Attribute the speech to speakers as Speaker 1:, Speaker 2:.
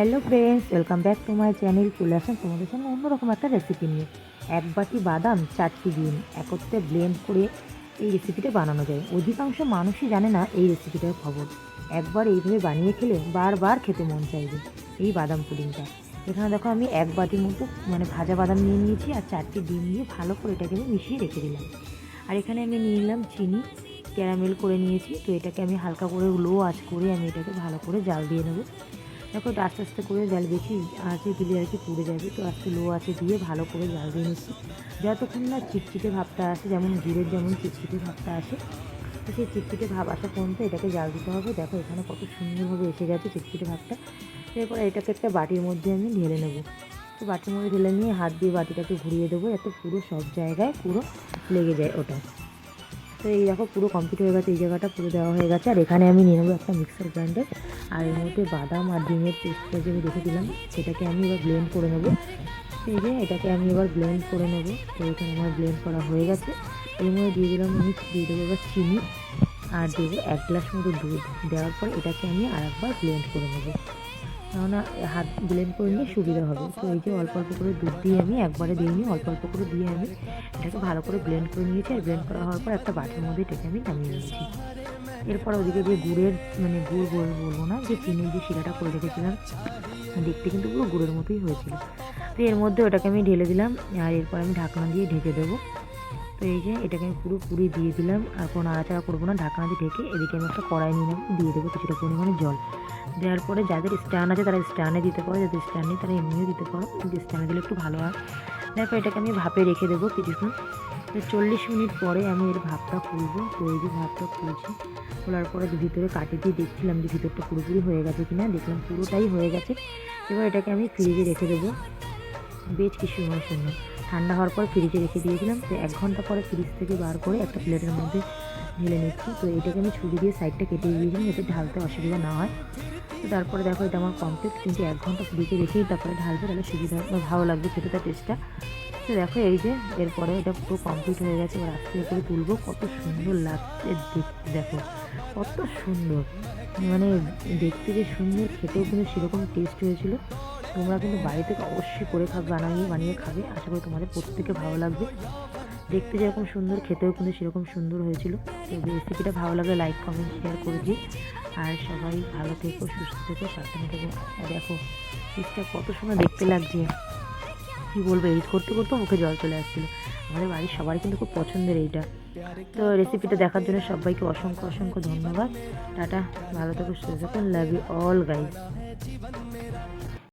Speaker 1: Hello friends, welcome back to my channel, চলে আসেন তোমাদের সঙ্গে অন্যরকম একটা রেসিপি নিয়ে। এক বাটি বাদাম, চারটি ডিম একত্রে ব্লেন্ড করে এই রেসিপিটা বানানো যায়। অধিকাংশ মানুষই জানে না এই রেসিপিটার খবর। একবার এইভাবে বানিয়ে খেলে বারবার খেতে মন চাইবে এই বাদাম পুডিংটা। এখানে দেখো আমি এক বাটির মতো মানে ভাজা বাদাম নিয়ে নিয়েছি আর চারটি ডিম নিয়ে ভালো করে এটাকে আমি মিশিয়ে রেখে দিলাম। আর এখানে আমি নিয়ে নিলাম চিনি ক্যারামেল করে নিয়েছি। তো এটাকে আমি হালকা করে লো আঁচ করে আমি এটাকে ভালো করে জাল দিয়ে নেব। দেখো আস্তে আস্তে করে জাল বেশি আঁচে দিলে আর কি পুড়ে যাবে, তো আস্তে লো আঁচে দিয়ে ভালো করে জাল দিয়ে নিচ্ছি। যতক্ষণ না চিটচিটে ভাবটা আসে, যেমন গুড়ের যেমন চিটচিটে ভাবটা আসে, তো সেই চিটচিটে ভাব আসা পর্যন্ত এটাকে জাল দিতে হবে। দেখো এখানে কত সুন্দরভাবে এসে গেছে চিটচিটে ভাবটা। এরপর এটাকে একটা বাটির মধ্যে আমি ঢেলে নেব। তো বাটির মধ্যে ঢেলে নিয়ে হাত দিয়ে বাটিটাকে ঘুরিয়ে দেবো, যাতে পুরো সব জায়গায় পুরো লেগে যায় ওটা। তো এই দেখো পুরো কমপ্লিট হয়ে গেছে, এই জায়গাটা পুরো দেওয়া হয়ে গেছে। আর এখানে আমি নিয়ে নেব একটা মিক্সার গ্রাইন্ডার আর এর মধ্যে বাদাম আর ডিমের পেস্টটা যে আমি রেখে দিলাম, সেটাকে আমি এবার ব্লেন্ড করে নেব। এই যে, এটাকে আমি এবার ব্লেন্ড করে নেব। তো এখানে আমার ব্লেন্ড করা হয়ে গেছে। এর মধ্যে দিয়ে দিলাম আমি, দিয়ে দেবো এবার চিনি। আর দেবো এক গ্লাস মতো দুধ। দেওয়ার পর এটাকে আমি আরেকবার ব্লেন্ড করে নেব। কেননা হাত ব্লেন্ড করে নিয়ে সুবিধা হবে। তো এই যে অল্প অল্প করে দুধ দিয়ে আমি, একবারে দিইনি অল্প অল্প করে দিয়ে আমি এটাকে ভালো করে ব্লেন্ড করে নিয়েছি আর ব্লেন্ড করা হওয়ার পর একটা বাটির মধ্যে এটাকে আমি নামিয়ে নিয়েছি। এরপর ওদিকে যে গুড়ের মানে গুড় বল, বলব না, যে চিনির যে শিরাটা করে রেখেছিলাম, দেখতে কিন্তু পুরো গুড়ের মতোই হয়েছিল। তো এর মধ্যে ওটাকে আমি ঢেলে দিলাম আর এরপর আমি ঢাকনা দিয়ে ঢেকে দেবো। তো এই যে এটাকে আমি পুরো পুরি দিয়ে দিলাম। আর কোনো নাড়াচাড়া করব না, ঢাকনা দিয়ে ঢেকে এদিকে আমি একটা কড়াই নিয়ে দিয়ে দেবো কিছুটা পরিমাণে জল। দেওয়ার পরে যাদের স্ট্যান্ড আছে তারা স্ট্যান্ডে দিতে পারো, যাদের স্ট্যান্ড নেই তারা এমনিও দিতে পারো। কিন্তু স্ট্যান্ডে দিলে একটু ভালো হয়। তারপর এটাকে আমি ভাপে রেখে দেবো কিছুক্ষণ। তো চল্লিশ মিনিট পরে আমি এর ভাপটা খুলবো। তো এই যে ভাপটা খুলছি, খোলার পরে ভিতরে কাটি দিয়ে দেখছিলাম যে ভিতরটা পুরোপুরি হয়ে গেছে কিনা, দেখলাম পুরোটাই হয়ে গেছে। এবার এটাকে আমি ফ্রিজে রেখে দেবো। বেশ কিছু সময়ের জন্য। ঠান্ডা হওয়ার পর ফ্রিজে রেখে দিয়েছিলাম। তো এক ঘণ্টা পরে ফ্রিজ থেকে বার করে একটা প্লেটের মধ্যে ঢেলে নিচ্ছি। তো এটাকে আমি ছুরি দিয়ে সাইডটা কেটে দিয়েছিলাম যাতে ঢালতে অসুবিধা না হয়। তো তারপরে দেখো এটা আমার কমপ্লিট কিন্তু এক ঘণ্টা ফ্রিজে রেখেই তারপরে ঢালবে, তাহলে সুবিধা বা ভালো লাগবে খেতে তার টেস্টটা তো দেখো এই যে, এরপরে এটা পুরো কমপ্লিট হয়ে গেছে। এবার আস্তে করে তুলবো। কত সুন্দর লাগছে দেখতে, দেখো। কত সুন্দর। মানে দেখতে যে সুন্দর, খেতেও কিন্তু সেরকম টেস্ট হয়েছিল। তোমরা কিন্তু বাড়ি থেকে অবশ্যই করে খাবে, বানিয়ে বানিয়ে খাবে। আশা করি তোমাদের প্রত্যেকে ভালো লাগবে। দেখতে যেরকম সুন্দর, খেতেও কিন্তু সেরকম সুন্দর হয়েছিল। তো রেসিপিটা ভালো লাগলে লাইক কমেন্ট শেয়ার করে দিই আর সবাই ভালো থেকো, সুস্থ থেকো, সাবধানে থেকো। দেখো পিসটা কত সুন্দর দেখতে লাগছে। কী বলব এডিট করতে করতে মুখে জল চলে আসছিল। আমাদের বাড়ির সবাই কিন্তু খুব পছন্দের এইটা। তো রেসিপিটা দেখার জন্য সবাইকে অসংখ্য অসংখ্য ধন্যবাদ। টাটা, ভালো থেকো, সুস্থ থাকুন লাভ ইউ অল গাইজ